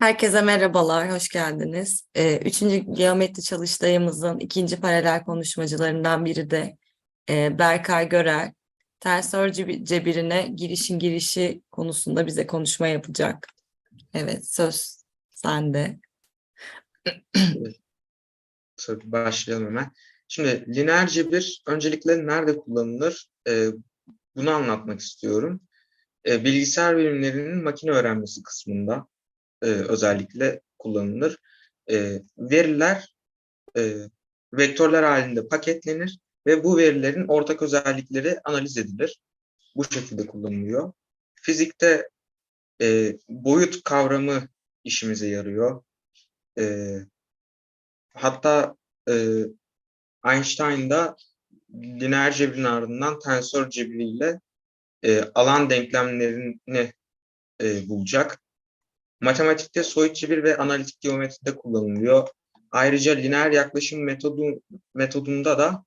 Herkese merhabalar, hoş geldiniz. Ee, Üçüncü geometri çalıştayımızın ikinci paralel konuşmacılarından biri de e, Berkay Görer. Tensör cebi- cebirine girişin girişi konusunda bize konuşma yapacak. Evet, söz sende. Başlayalım hemen. Şimdi lineer cebir öncelikle nerede kullanılır? Ee, bunu anlatmak istiyorum. Ee, bilgisayar bilimlerinin makine öğrenmesi kısmında e, özellikle kullanılır. Ee, veriler e, vektörler halinde paketlenir ve bu verilerin ortak özellikleri analiz edilir. Bu şekilde kullanılıyor. Fizikte e, boyut kavramı işimize yarıyor. E, hatta e, Einstein da lineer cebirin ardından tensör cebiriyle e, alan denklemlerini e, bulacak. Matematikte soyut cebir ve analitik geometride kullanılıyor. Ayrıca lineer yaklaşım metodu metodunda da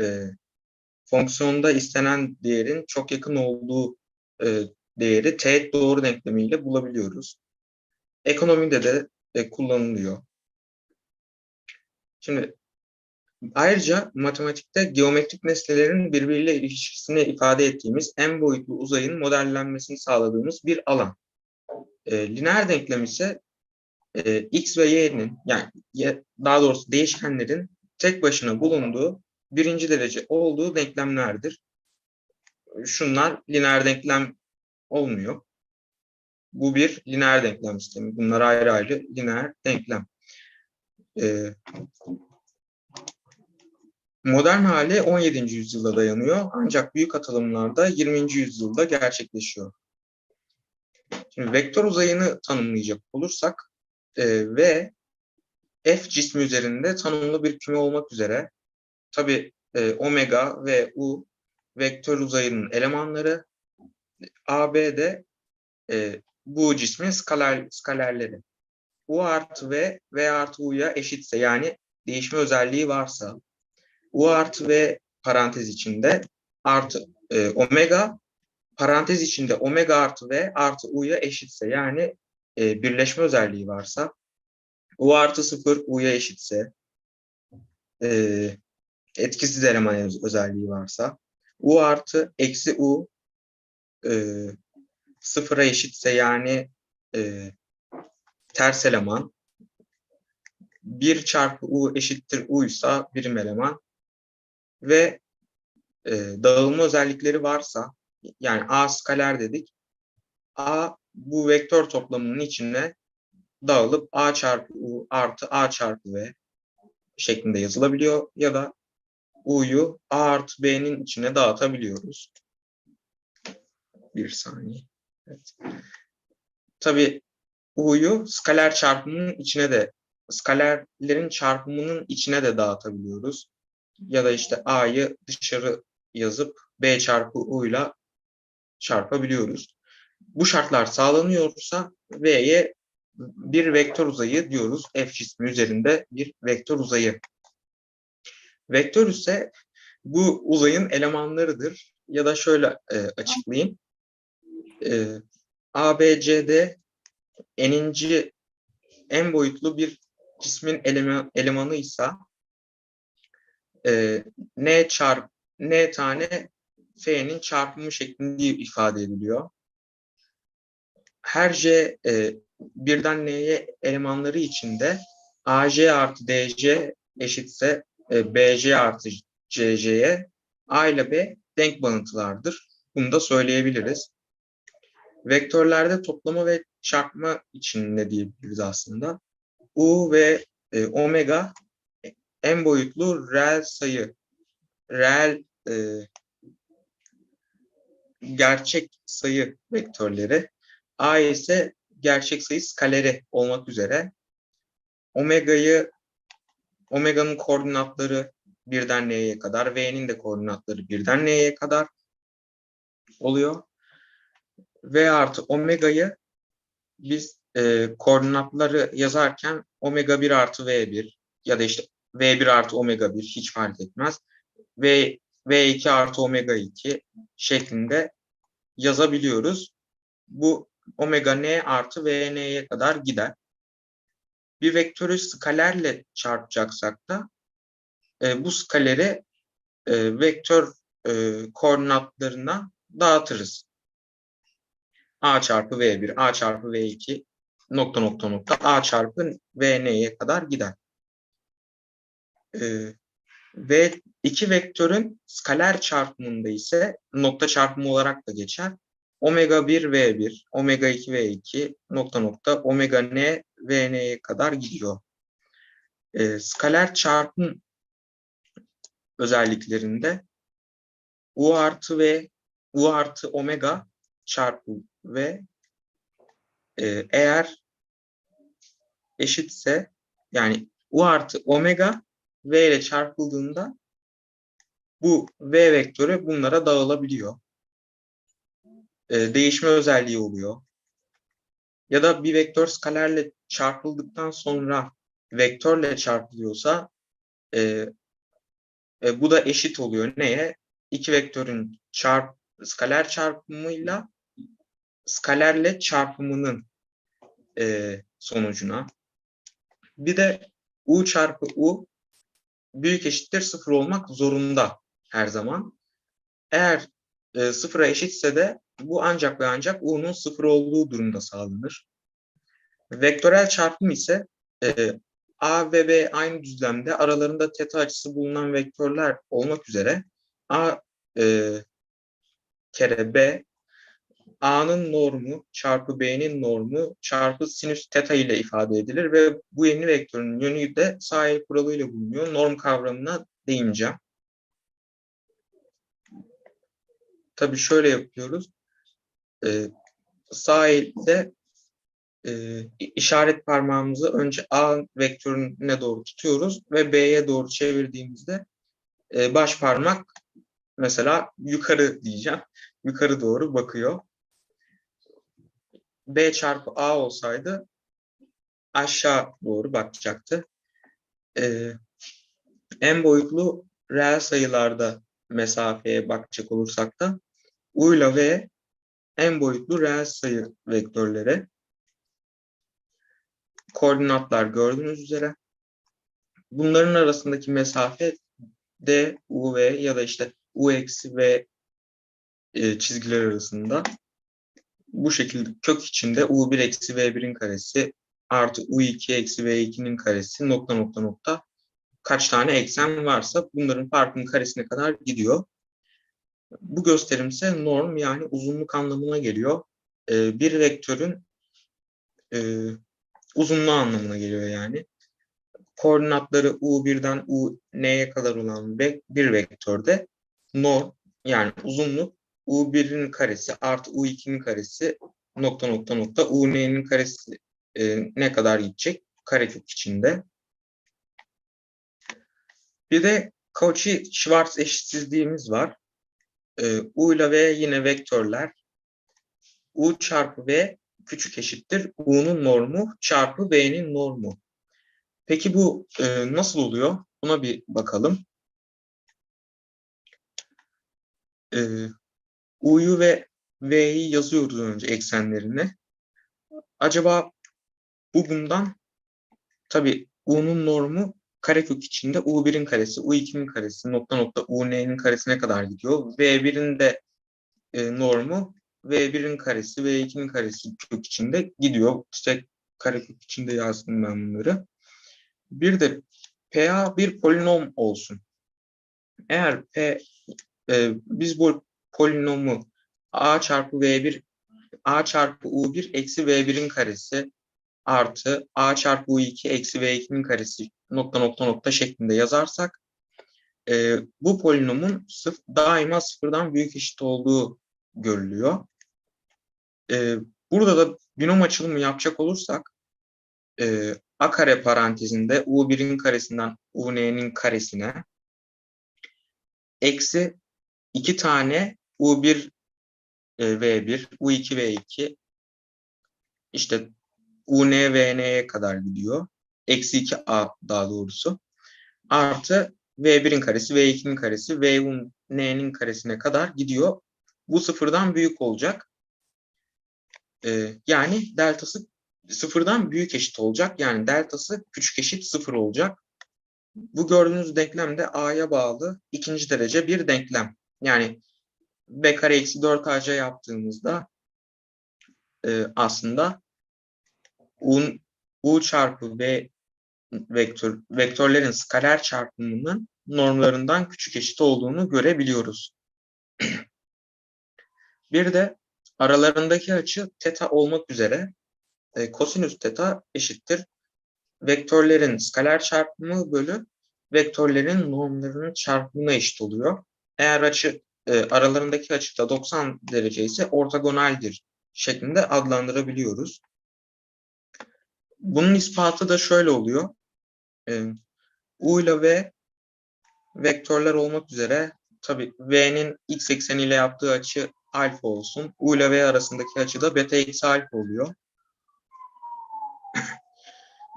e, fonksiyonda istenen değerin çok yakın olduğu e, değeri teğet doğru denklemiyle bulabiliyoruz. Ekonomide de e, kullanılıyor. Şimdi ayrıca matematikte geometrik nesnelerin birbiriyle ilişkisini ifade ettiğimiz en boyutlu uzayın modellenmesini sağladığımız bir alan. E, lineer denklem ise e, x ve y'nin yani daha doğrusu değişkenlerin tek başına bulunduğu birinci derece olduğu denklemlerdir. Şunlar lineer denklem olmuyor. Bu bir lineer denklem sistemi. Bunlar ayrı ayrı lineer denklem. Ee, modern hali 17. yüzyılda dayanıyor ancak büyük atılımlarda 20. yüzyılda gerçekleşiyor. Şimdi vektör uzayını tanımlayacak olursak e, V F cismi üzerinde tanımlı bir küme olmak üzere tabi e, omega ve U vektör uzayının elemanları AB de e, bu cismin skaler, skalerleri. U artı V, V artı U'ya eşitse yani değişme özelliği varsa U artı V parantez içinde artı e, omega parantez içinde omega artı V artı U'ya eşitse yani e, birleşme özelliği varsa U artı 0 U'ya eşitse e, etkisiz eleman öz- özelliği varsa U artı eksi U e, sıfıra eşitse yani e, ters eleman 1 çarpı U eşittir U ise birim eleman ve e, dağılma özellikleri varsa yani A skaler dedik A bu vektör toplamının içine dağılıp A çarpı U artı A çarpı V şeklinde yazılabiliyor ya da U'yu A artı B'nin içine dağıtabiliyoruz. Bir saniye. Evet. Tabii U'yu skaler çarpımının içine de skalerlerin çarpımının içine de dağıtabiliyoruz. Ya da işte A'yı dışarı yazıp B çarpı U'yla çarpabiliyoruz. Bu şartlar sağlanıyorsa V'ye bir vektör uzayı diyoruz. F cismi üzerinde bir vektör uzayı. Vektör ise bu uzayın elemanlarıdır. Ya da şöyle e, açıklayayım. E, A, B, C, D eninci en boyutlu bir cismin elema, elemanıysa e, N çarp N tane F'nin çarpımı şeklinde ifade ediliyor. Her J e, birden N'ye elemanları içinde AJ artı DC eşitse e, BC artı CC'ye A ile B denk bağıntılardır. Bunu da söyleyebiliriz. Vektörlerde toplama ve çarpma için ne diyebiliriz aslında? U ve e, omega en boyutlu reel sayı, reel e, gerçek sayı vektörleri. A ise gerçek sayı skaleri olmak üzere omega'yı omega'nın koordinatları birden n'ye kadar, v'nin de koordinatları birden n'ye kadar oluyor. V artı omega'yı biz e, koordinatları yazarken omega 1 artı v1 ya da işte v1 artı omega 1 hiç fark etmez. V, v2 artı omega 2 şeklinde yazabiliyoruz. Bu omega n artı vn'ye kadar gider. Bir vektörü skalerle çarpacaksak da e, bu skaleri e, vektör e, koordinatlarına dağıtırız. a çarpı v1, a çarpı v2 nokta nokta nokta a çarpı vn'ye kadar gider. E, ve iki vektörün skaler çarpımında ise nokta çarpımı olarak da geçer. Omega 1 V1, omega 2 V2 nokta nokta omega n Vn'ye kadar gidiyor. E, skaler çarpım özelliklerinde U artı V, U artı omega çarpı V e, eğer eşitse yani U artı omega V ile çarpıldığında bu V vektörü bunlara dağılabiliyor. E, değişme özelliği oluyor. Ya da bir vektör skalerle çarpıldıktan sonra vektörle çarpılıyorsa e, e, bu da eşit oluyor. Neye? İki vektörün çarp, skaler çarpımıyla skalerle çarpımının e, sonucuna. Bir de U çarpı U büyük eşittir sıfır olmak zorunda her zaman. Eğer e, sıfıra eşitse de bu ancak ve ancak u'nun sıfır olduğu durumda sağlanır. Vektörel çarpım ise e, a ve b aynı düzlemde aralarında teta açısı bulunan vektörler olmak üzere a e, kere b a'nın normu çarpı b'nin normu çarpı sinüs teta ile ifade edilir ve bu yeni vektörün yönü de sahil kuralıyla bulunuyor. Norm kavramına değineceğim. Tabii şöyle yapıyoruz. Ee, sağ e, işaret parmağımızı önce A vektörüne doğru tutuyoruz ve B'ye doğru çevirdiğimizde e, baş parmak mesela yukarı diyeceğim. Yukarı doğru bakıyor. B çarpı A olsaydı aşağı doğru bakacaktı. Ee, en boyutlu reel sayılarda mesafeye bakacak olursak da U ile V en boyutlu reel sayı vektörleri. Koordinatlar gördüğünüz üzere. Bunların arasındaki mesafe D, U, V ya da işte U eksi V e, çizgiler arasında. Bu şekilde kök içinde U1 eksi V1'in karesi artı U2 eksi V2'nin karesi nokta nokta nokta kaç tane eksen varsa bunların farkının karesine kadar gidiyor. Bu gösterim ise norm yani uzunluk anlamına geliyor. Ee, bir vektörün e, uzunluğu anlamına geliyor yani. Koordinatları U1'den UN'ye kadar olan bir vektörde norm yani uzunluk U1'in karesi artı U2'nin karesi nokta nokta nokta UN'nin karesi e, ne kadar gidecek? Karekök içinde. Bir de Cauchy-Schwarz eşitsizliğimiz var. Ee, U ile V yine vektörler. U çarpı V küçük eşittir. U'nun normu çarpı V'nin normu. Peki bu e, nasıl oluyor? Buna bir bakalım. Ee, U'yu ve V'yi yazıyoruz önce eksenlerini. Acaba bu bundan tabii U'nun normu karekök içinde U1'in karesi, U2'nin karesi, nokta nokta UN'nin karesine kadar gidiyor. V1'in de e, normu V1'in karesi, V2'nin karesi kök içinde gidiyor. İşte karekök içinde yazdım ben bunları. Bir de PA bir polinom olsun. Eğer P e, biz bu polinomu A çarpı V1 A çarpı U1 eksi V1'in karesi artı A çarpı U2 eksi V2'nin karesi nokta nokta nokta şeklinde yazarsak e, bu polinomun sıf daima sıfırdan büyük eşit olduğu görülüyor. E, burada da binom açılımı yapacak olursak e, a kare parantezinde u1'in karesinden un'nin karesine eksi iki tane u1 e, v1, u2 v2 işte un vn'ye kadar gidiyor eksi 2a daha doğrusu artı v1'in karesi, v2'nin karesi, v n'nin karesine kadar gidiyor. Bu sıfırdan büyük olacak. e, yani deltası sıfırdan büyük eşit olacak. Yani deltası küçük eşit sıfır olacak. Bu gördüğünüz denklem de a'ya bağlı ikinci derece bir denklem. Yani b kare eksi 4ac yaptığımızda e, aslında u, u çarpı v vektör, vektörlerin skaler çarpımının normlarından küçük eşit olduğunu görebiliyoruz. bir de aralarındaki açı teta olmak üzere e, kosinüs teta eşittir vektörlerin skaler çarpımı bölü vektörlerin normlarının çarpımına eşit oluyor. Eğer açı e, aralarındaki açı da 90 derece ise ortogonaldir şeklinde adlandırabiliyoruz. Bunun ispatı da şöyle oluyor. E, U ile V vektörler olmak üzere tabi V'nin x ekseniyle yaptığı açı alfa olsun. U ile V arasındaki açı da beta eksi alfa oluyor.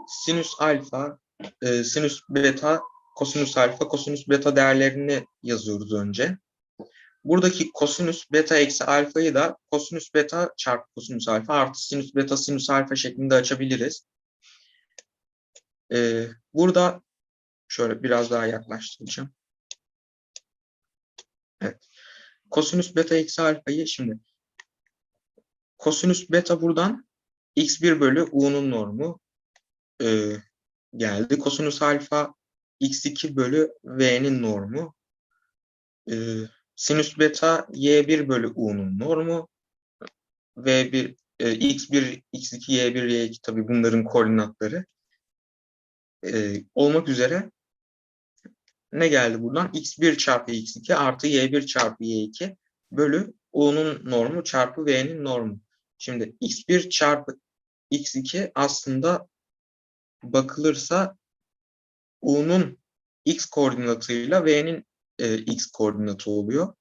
sinüs alfa, e, sinüs beta, kosinüs alfa, kosinüs beta değerlerini yazıyoruz önce. Buradaki kosinüs beta eksi alfayı da kosinüs beta çarpı kosinüs alfa artı sinüs beta sinüs alfa şeklinde açabiliriz. Ee, burada şöyle biraz daha yaklaştıracağım. Evet. Kosinüs beta eksi alfayı şimdi kosinüs beta buradan x1 bölü u'nun normu e, geldi. Kosinüs alfa x2 bölü v'nin normu. E, sinüs beta y1 bölü u'nun normu. v1 e, x1, x2, y1, y2 tabii bunların koordinatları e, olmak üzere ne geldi buradan? x1 çarpı x2 artı y1 çarpı y2 bölü u'nun normu çarpı v'nin normu. Şimdi x1 çarpı x2 aslında bakılırsa u'nun x koordinatıyla v'nin e, x koordinatı oluyor.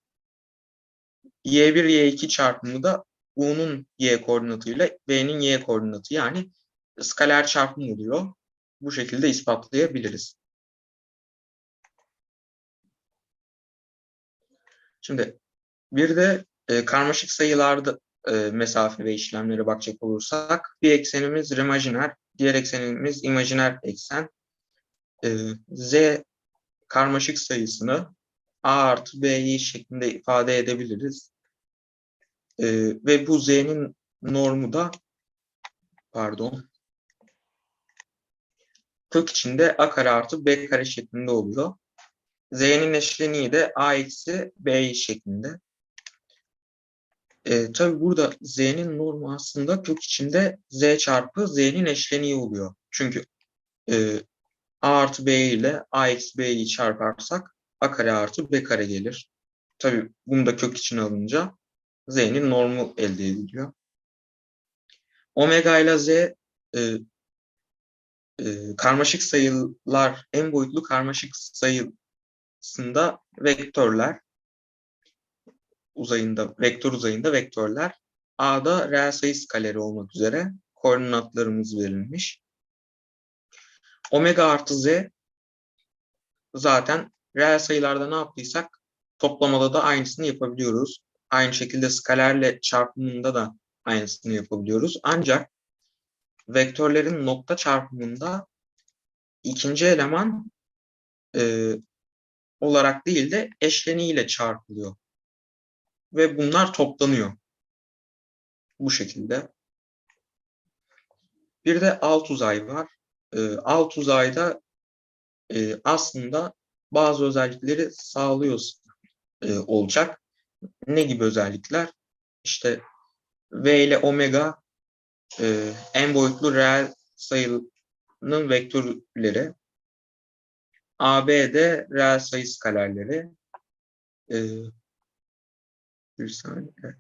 y1 y2 çarpımı da u'nun y koordinatıyla v'nin y koordinatı yani skaler çarpım oluyor. Bu şekilde ispatlayabiliriz. Şimdi bir de e, karmaşık sayılarda e, mesafe ve işlemlere bakacak olursak bir eksenimiz Riemann diğer eksenimiz imajiner eksen. E, z karmaşık sayısını a artı b'yi şeklinde ifade edebiliriz. E, ve bu z'nin normu da pardon kök içinde a kare artı b kare şeklinde oluyor. Z'nin eşleniği de a eksi b şeklinde. E, tabii burada z'nin normu aslında kök içinde z çarpı z'nin eşleniği oluyor. Çünkü e, a artı b ile a eksi b'yi çarparsak a kare artı b kare gelir. Tabii bunu da kök içine alınca z'nin normu elde ediliyor. Omega ile z e, e, karmaşık sayılar, en boyutlu karmaşık sayısında vektörler uzayında, vektör uzayında vektörler. A'da reel sayı skaleri olmak üzere koordinatlarımız verilmiş. Omega artı z zaten reel sayılarda ne yaptıysak toplamada da aynısını yapabiliyoruz. Aynı şekilde skalerle çarpımında da aynısını yapabiliyoruz. Ancak vektörlerin nokta çarpımında ikinci eleman e, olarak değil de eşleniğiyle çarpılıyor ve bunlar toplanıyor. Bu şekilde. Bir de alt uzay var. E, alt uzayda e, aslında bazı özellikleri sağlıyor e, olacak. Ne gibi özellikler? İşte V ile omega e, en boyutlu reel sayının vektörleri. AB de reel sayı skalerleri. E, bir saniye.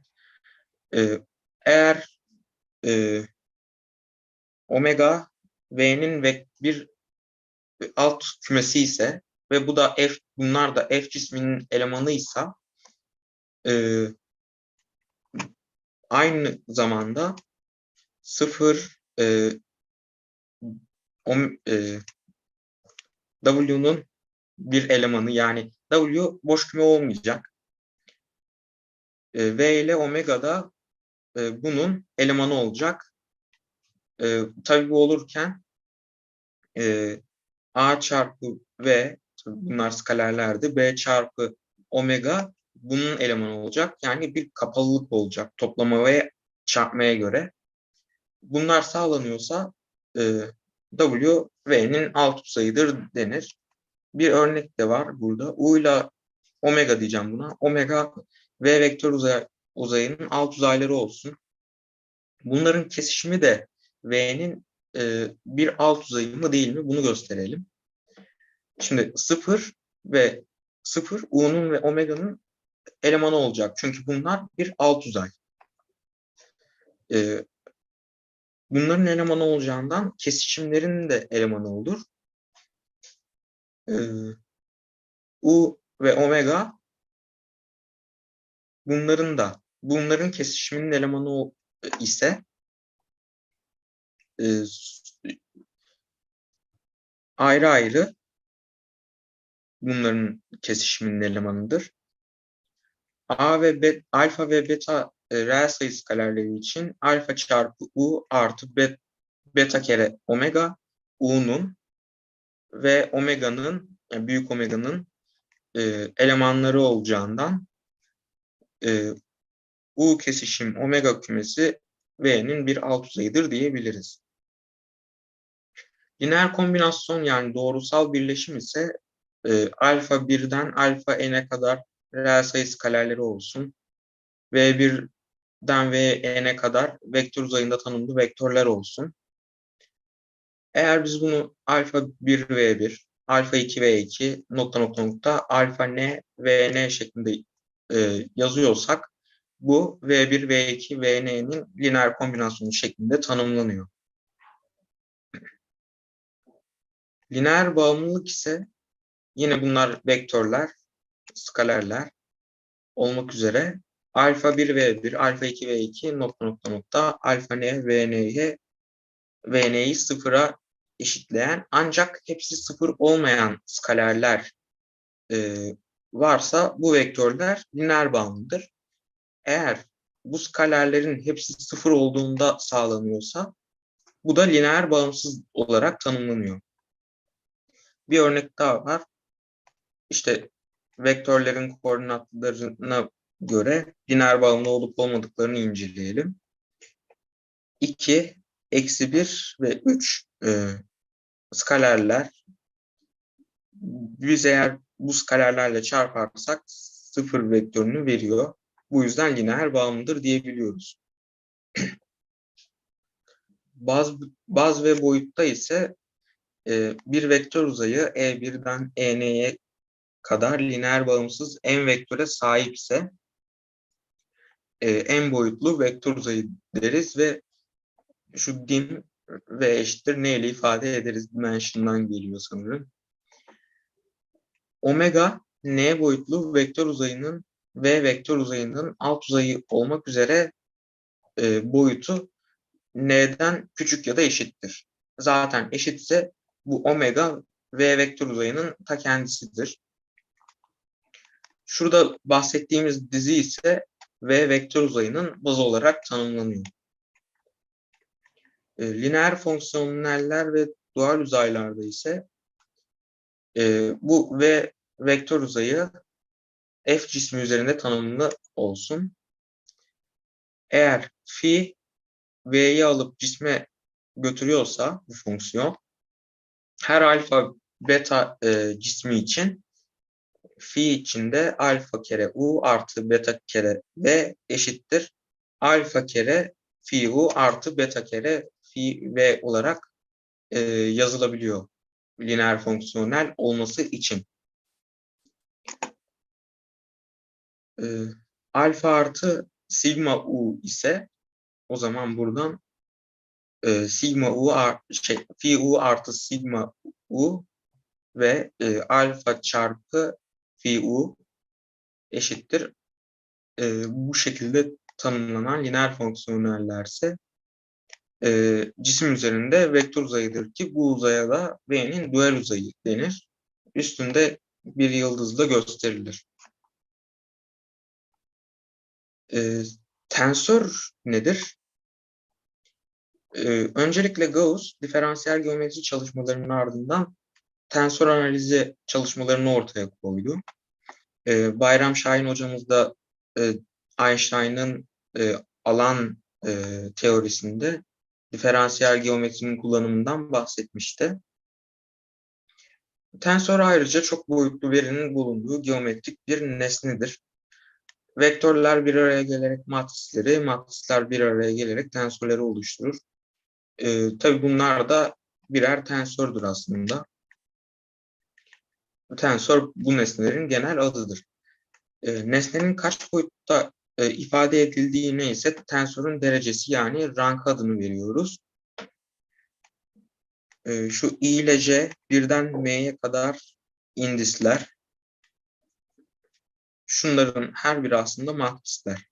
Ee, eğer e, omega v'nin ve bir alt kümesi ise ve bu da f bunlar da f cisminin elemanıysa e, aynı zamanda sıfır e, om, e, W'nun bir elemanı yani W boş küme olmayacak. E, v ile omega da e, bunun elemanı olacak. E, tabii bu olurken e, A çarpı V bunlar skalerlerdi. B çarpı omega bunun elemanı olacak. Yani bir kapalılık olacak toplama ve çarpmaya göre. Bunlar sağlanıyorsa e, W V'nin alt sayıdır denir. Bir örnek de var burada. U ile omega diyeceğim buna. Omega V vektör uzay, uzayının alt uzayları olsun. Bunların kesişimi de V'nin e, bir alt uzayı mı değil mi bunu gösterelim. Şimdi 0 ve 0 U'nun ve Omega'nın elemanı olacak. Çünkü bunlar bir alt uzay. Ee, bunların elemanı olacağından kesişimlerin de elemanı olur. Ee, U ve Omega bunların da bunların kesişiminin elemanı ise e, ayrı ayrı bunların kesişiminin elemanıdır. A ve be, alfa ve beta e, reel sayı skalerleri için alfa çarpı u artı be, beta kere omega u'nun ve omega'nın yani büyük omega'nın e, elemanları olacağından e, u kesişim omega kümesi v'nin bir alt uzayıdır diyebiliriz. Lineer kombinasyon yani doğrusal birleşim ise e, alfa 1'den alfa n'e kadar reel sayı skalerleri olsun. V1'den Vn'e kadar vektör uzayında tanımlı vektörler olsun. Eğer biz bunu alfa 1 V1, alfa 2 V2, nokta nokta nokta, alfa n, Vn şeklinde e, yazıyorsak bu V1, V2, Vn'nin lineer kombinasyonu şeklinde tanımlanıyor. Lineer bağımlılık ise yine bunlar vektörler, skalerler olmak üzere alfa 1 v1, alfa 2 v2 nokta nokta nokta alfa n vn'ye vn'yi sıfıra eşitleyen ancak hepsi sıfır olmayan skalerler e, varsa bu vektörler lineer bağımlıdır. Eğer bu skalerlerin hepsi sıfır olduğunda sağlanıyorsa bu da lineer bağımsız olarak tanımlanıyor. Bir örnek daha var. İşte vektörlerin koordinatlarına göre lineer bağımlı olup olmadıklarını inceleyelim. 2, eksi 1 ve 3 e, skalerler. Biz eğer bu skalerlerle çarparsak sıfır vektörünü veriyor. Bu yüzden lineer bağımlıdır diyebiliyoruz. Baz, baz ve boyutta ise e, bir vektör uzayı E1'den EN'ye kadar lineer bağımsız n vektöre sahipse e, n boyutlu vektör uzayı deriz ve şu dim ve eşittir ne ile ifade ederiz dimension'dan geliyor sanırım. Omega n boyutlu vektör uzayının v vektör uzayının alt uzayı olmak üzere e, boyutu n'den küçük ya da eşittir. Zaten eşitse bu omega v vektör uzayının ta kendisidir. Şurada bahsettiğimiz dizi ise V vektör uzayının bazı olarak tanımlanıyor. E, lineer fonksiyoneller ve doğal uzaylarda ise e, bu V vektör uzayı F cismi üzerinde tanımlı olsun. Eğer phi V'yi alıp cisme götürüyorsa bu fonksiyon her alfa beta e, cismi için fi içinde alfa kere u artı beta kere v eşittir. Alfa kere fi u artı beta kere fi v olarak e, yazılabiliyor. Lineer fonksiyonel olması için. E, alfa artı sigma u ise o zaman buradan e, sigma u art, şey, fi u artı sigma u ve e, alfa çarpı fi u eşittir. E, bu şekilde tanımlanan lineer fonksiyonellerse e, cisim üzerinde vektör uzayıdır ki bu uzaya da V'nin dual uzayı denir. Üstünde bir yıldızla gösterilir. E, Tensör nedir? Ee, öncelikle Gauss diferansiyel geometri çalışmalarının ardından tensör analizi çalışmalarını ortaya koydu. Ee, Bayram Şahin hocamız da e, Einstein'ın e, alan e, teorisinde diferansiyel geometrinin kullanımından bahsetmişti. Tensör ayrıca çok boyutlu verinin bulunduğu geometrik bir nesnedir. Vektörler bir araya gelerek matrisleri, matrisler bir araya gelerek tensörleri oluşturur. Ee, tabii bunlar da birer tensördür aslında. Tensör bu nesnelerin genel adıdır. Ee, nesnenin kaç boyutta e, ifade edildiğine ise tensörün derecesi yani rank adını veriyoruz. Ee, şu i ile j birden m'ye kadar indisler. Şunların her biri aslında matrisler.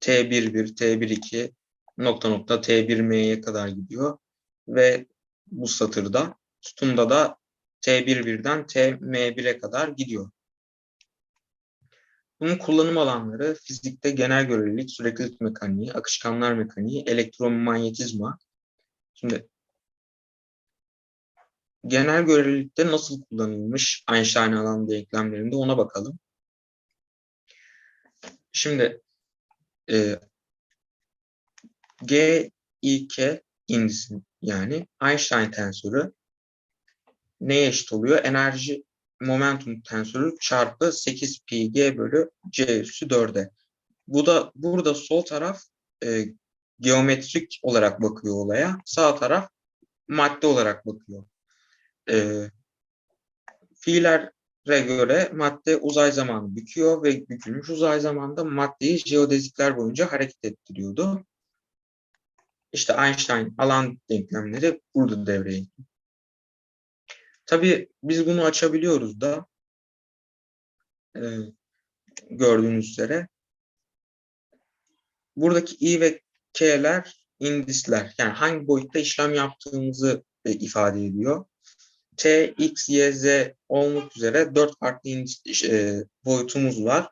T11, T12 nokta nokta T1m'ye kadar gidiyor ve bu satırda sütunda da T11'den Tm1'e kadar gidiyor. Bunun kullanım alanları fizikte genel görelilik, süreklilik mekaniği, akışkanlar mekaniği, elektromanyetizma. Şimdi genel görelilikte nasıl kullanılmış Einstein alan denklemlerinde ona bakalım. Şimdi e, G, I, K indisi yani Einstein tensörü neye eşit oluyor? Enerji momentum tensörü çarpı 8 pi g bölü c üssü 4'e. Bu da burada sol taraf e, geometrik olarak bakıyor olaya. Sağ taraf madde olarak bakıyor. E, fiillere göre madde uzay zamanı büküyor ve bükülmüş uzay zamanda maddeyi jeodezikler boyunca hareket ettiriyordu. İşte Einstein alan denklemleri burada devreye giriyor. Tabii biz bunu açabiliyoruz da e, gördüğünüz üzere. Buradaki i ve k'ler indisler. Yani hangi boyutta işlem yaptığımızı e, ifade ediyor. T, X, Y, Z olmak üzere dört farklı indis, e, boyutumuz var.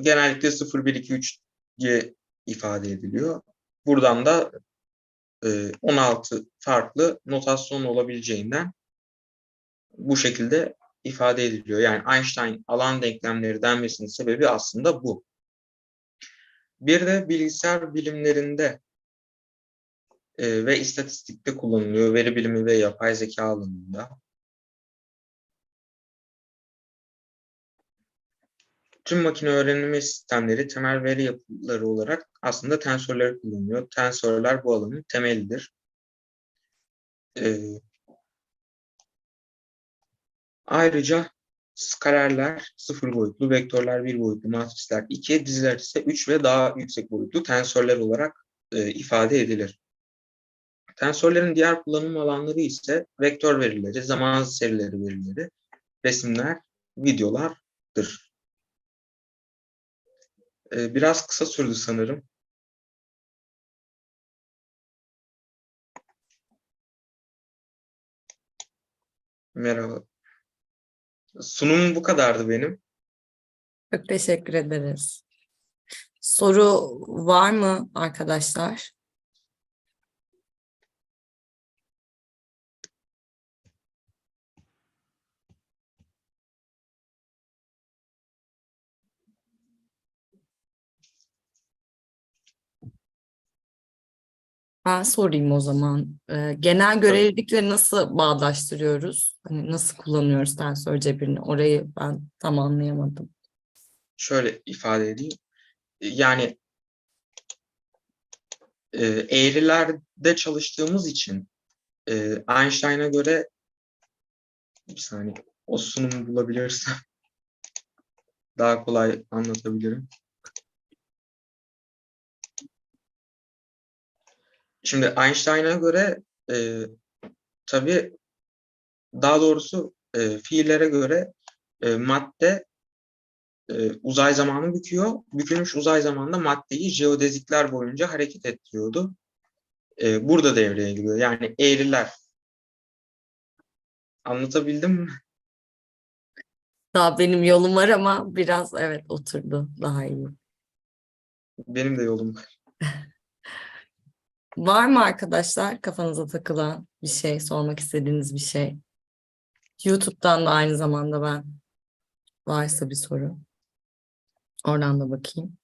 Genellikle 0, 1, 2, 3 diye ifade ediliyor. Buradan da e, 16 farklı notasyon olabileceğinden bu şekilde ifade ediliyor. Yani Einstein alan denklemleri denmesinin sebebi aslında bu. Bir de bilgisayar bilimlerinde e, ve istatistikte kullanılıyor. Veri bilimi ve yapay zeka alanında. Tüm makine öğrenimi sistemleri temel veri yapıları olarak aslında tensörleri kullanıyor. Tensörler bu alanın temelidir. Ee, ayrıca skalerler sıfır boyutlu, vektörler bir boyutlu, matrisler 2, diziler ise 3 ve daha yüksek boyutlu tensörler olarak e, ifade edilir. Tensörlerin diğer kullanım alanları ise vektör verileri, zaman serileri verileri, resimler, videolardır. Ee, biraz kısa sürdü sanırım. Merhaba. Sunumum bu kadardı benim. Çok teşekkür ederiz. Soru var mı arkadaşlar? Ben sorayım o zaman. Ee, genel görelilikle nasıl bağdaştırıyoruz? Hani nasıl kullanıyoruz tensör cebirini? Orayı ben tam anlayamadım. Şöyle ifade edeyim. Yani e, eğrilerde çalıştığımız için e, Einstein'a göre bir saniye o sunumu bulabilirsem daha kolay anlatabilirim. Şimdi Einstein'a göre e, tabii daha doğrusu e, fiillere göre e, madde e, uzay zamanı büküyor. Bükülmüş uzay zamanında maddeyi jeodezikler boyunca hareket ettiriyordu. E, burada devreye giriyor. Yani eğriler. Anlatabildim mi? Daha benim yolum var ama biraz evet oturdu daha iyi. Benim de yolum var. Var mı arkadaşlar kafanıza takılan bir şey, sormak istediğiniz bir şey? YouTube'dan da aynı zamanda ben varsa bir soru. Oradan da bakayım.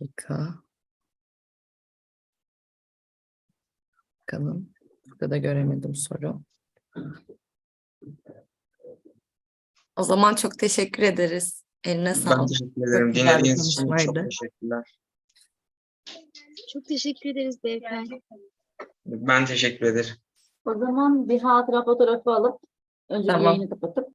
dakika. Bakalım. Burada da göremedim soru. O zaman çok teşekkür ederiz. Eline Ben sağlık. teşekkür ederim. Dinlediğiniz için çok teşekkürler. Çok teşekkür ederiz beyefendi. Ben teşekkür ederim. O zaman bir hatıra fotoğrafı alıp önce Tamam. yayını kapatıp